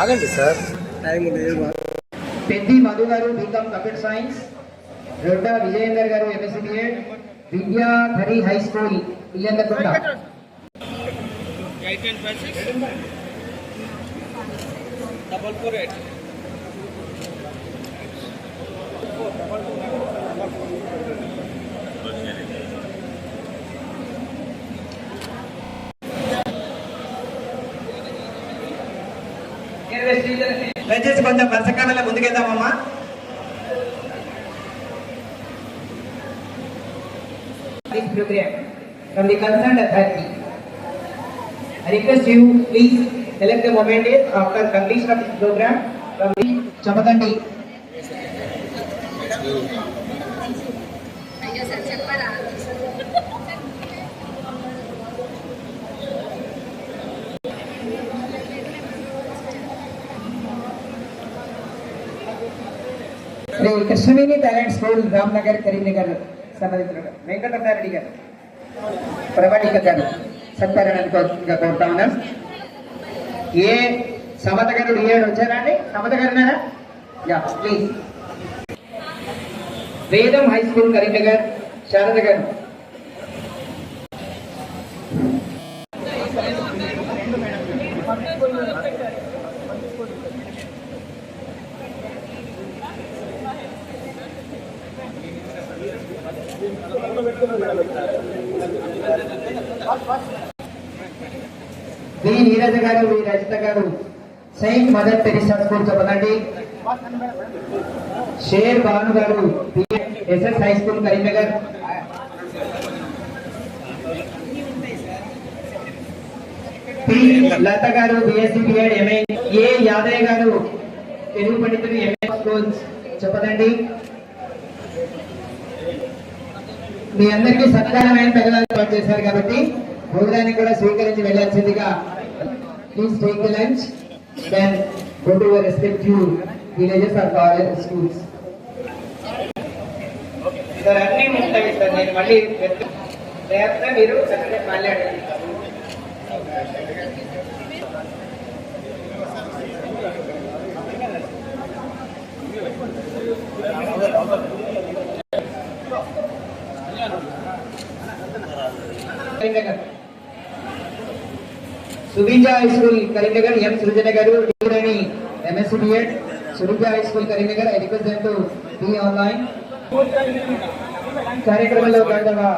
ఆగండి sir. Peddi Madhu garu BCom computer science. Rodda Vijayender garu MSc BEd Vidyadhari high school Illandakunta. Double four eight దయచేసి కొంచెం వర్షకాలంలో ముందుకెళ్దామమ్మా programme from the concern authority request you please select the moment is after completion of this program from the Chamakandi. అయ్యో sir చెప్పరా Shri Krishnaveni talent school Ramnagar Karimnagar సంబంధించిన వెంకటరెడ్డి గారు ప్రవళిక గారు సత్కారానికి కోరుతా ఉన్నాం ఏ సమత గారు డిఏడ్ వచ్చారా అండి Samatha garu ya please Vedam high school Karimnagar Sharada garu. V Neeraja garu V Rajitha garu Saint Mother Teresa school చెప్పదండి. Share Bhanu garu SS high school Karimnagar. Latha garu BSc BEd MA A Yadaiah garu Telugu పండితులు MA schools చెప్పదండి. మీ అందరికీ సత్కారమైన పిల్లలు చేశారు కాబట్టి భోజనాన్ని కూడా స్వీకరించి వెళ్ళాల్సిందిగా Please take the lunch, then go to your respective villages or college schools. Sir అన్ని ఉంటాయి సార్ నేను మళ్ళీ లేకపోతే మీరు చక్కగా మాట్లాడండి Karimnagar Subeeja high school Karimnagar M. Srujana garu టీడని MSc BEd Subeeja high school Karimnagar I request them to be online. కార్యక్రమంలో భాగంగా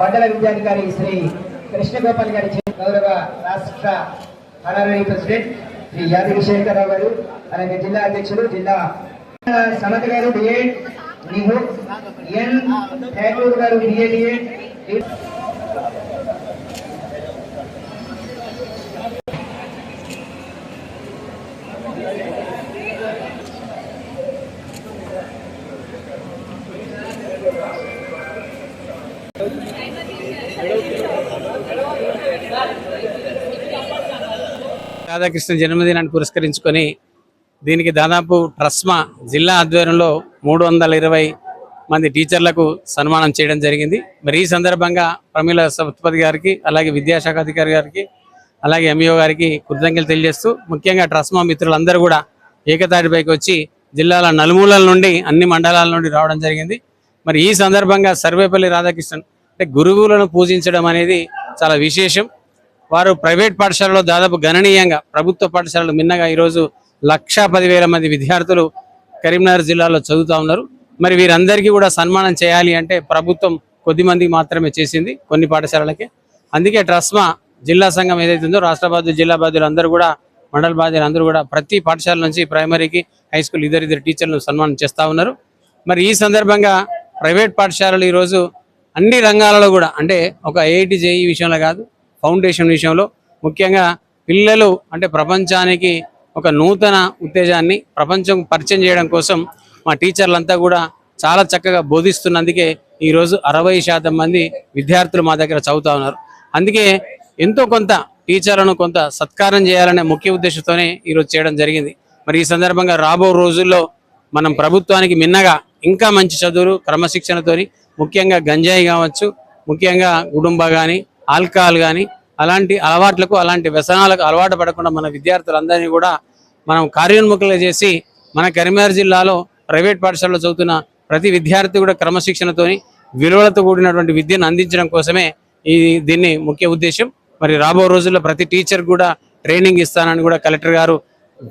మండల విద్యాధికారి శ్రీ కృష్ణగోపాల్ గారి గౌరవ రాష్ట్ర ఆనరీ ప్రెసిడెంట్ శ్రీ యాదగిరి శేఖరరావు గారు అలాగే జిల్లా అధ్యక్షుడు జిల్లా సమత గారు బిఎడ్ నిహు ఎన్. ఠాకూర్ గారు బిఎడ్ రాధాకృష్ణ జన్మదినాన్ని పురస్కరించుకొని దీనికి దాదాపు ట్రస్మా జిల్లా ఆధ్వర్యంలో మూడు వందల ఇరవై మంది టీచర్లకు సన్మానం చేయడం జరిగింది. మరి ఈ సందర్భంగా ప్రమీల సత్పతి గారికి అలాగే విద్యాశాఖ అధికారి గారికి అలాగే ఎంఈఓ గారికి కృతజ్ఞతలు తెలియజేస్తూ ముఖ్యంగా ట్రస్మా మిత్రులందరూ కూడా ఏకతాటిపైకి వచ్చి జిల్లాల నలుమూలల నుండి అన్ని మండలాల నుండి రావడం జరిగింది. మరి ఈ సందర్భంగా సర్వేపల్లి రాధాకృష్ణన్ అంటే గురువులను పూజించడం అనేది చాలా విశేషం. వారు ప్రైవేట్ పాఠశాలలో దాదాపు గణనీయంగా ప్రభుత్వ పాఠశాలలు మిన్నగా ఈరోజు లక్షా పదివేల మంది విద్యార్థులు కరీంనగర్ జిల్లాలో చదువుతా ఉన్నారు. మరి వీరందరికీ కూడా సన్మానం చేయాలి అంటే ప్రభుత్వం కొద్ది మందికి మాత్రమే చేసింది కొన్ని పాఠశాలలకి. అందుకే ట్రస్మా జిల్లా సంఘం ఏదైతే ఉందో రాష్ట్ర బాధ్యులు జిల్లా బాధ్యులు అందరూ కూడా మండల బాధ్యులు అందరూ కూడా ప్రతి పాఠశాల నుంచి ప్రైమరీకి హై స్కూల్ ఇద్దరిద్దరు టీచర్లను సన్మానం చేస్తూ ఉన్నారు. మరి ఈ సందర్భంగా ప్రైవేట్ పాఠశాలలు ఈరోజు అన్ని రంగాలలో కూడా అంటే ఒక ఐఐటి జేఈ విషయంలో కాదు ఫౌండేషన్ విషయంలో ముఖ్యంగా పిల్లలు అంటే ప్రపంచానికి ఒక నూతన ఉత్తేజాన్ని ప్రపంచం పరిచయం చేయడం కోసం మా టీచర్లంతా కూడా చాలా చక్కగా బోధిస్తున్నందుకే ఈరోజు అరవై శాతం మంది విద్యార్థులు మా దగ్గర చదువుతా ఉన్నారు. అందుకే ఎంతో కొంత టీచర్లను కొంత సత్కారం చేయాలనే ముఖ్య ఉద్దేశంతోనే ఈరోజు చేయడం జరిగింది. మరి ఈ సందర్భంగా రాబో రోజుల్లో మనం ప్రభుత్వానికి మిన్నగా ఇంకా మంచి చదువులు క్రమశిక్షణతోని ముఖ్యంగా గంజాయి కావచ్చు ముఖ్యంగా గుడుంబ కానీ ఆల్కహాల్ కానీ అలాంటి అలవాట్లకు అలాంటి వ్యసనాలకు అలవాటు పడకుండా మన విద్యార్థులందరినీ కూడా మనం కార్యోన్ముఖులు చేసి మన కరీంనగర్ జిల్లాలో ప్రైవేట్ పాఠశాలలో చదువుతున్న ప్రతి విద్యార్థి కూడా క్రమశిక్షణతోని విలువలతో కూడినటువంటి విద్యను అందించడం కోసమే ఈ దీన్ని ముఖ్య ఉద్దేశం. మరి రాబో రోజుల్లో ప్రతి టీచర్ కూడా ట్రైనింగ్ ఇస్తానని కూడా కలెక్టర్ గారు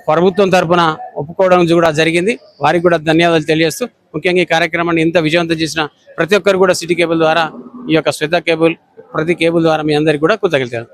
ప్రభుత్వం తరపున ఒప్పుకోవడం కూడా జరిగింది. వారికి కూడా ధన్యవాదాలు తెలియజేస్తూ ముఖ్యంగా ఈ కార్యక్రమాన్ని ఇంత విజయవంతం చేసిన ప్రతి ఒక్కరు కూడా సిటీ కేబుల్ ద్వారా ఈ యొక్క శ్రద్ధ కేబుల్ ప్రతి కేబుల్ ద్వారా మీ అందరికీ కూడా కృతజ్ఞతలు.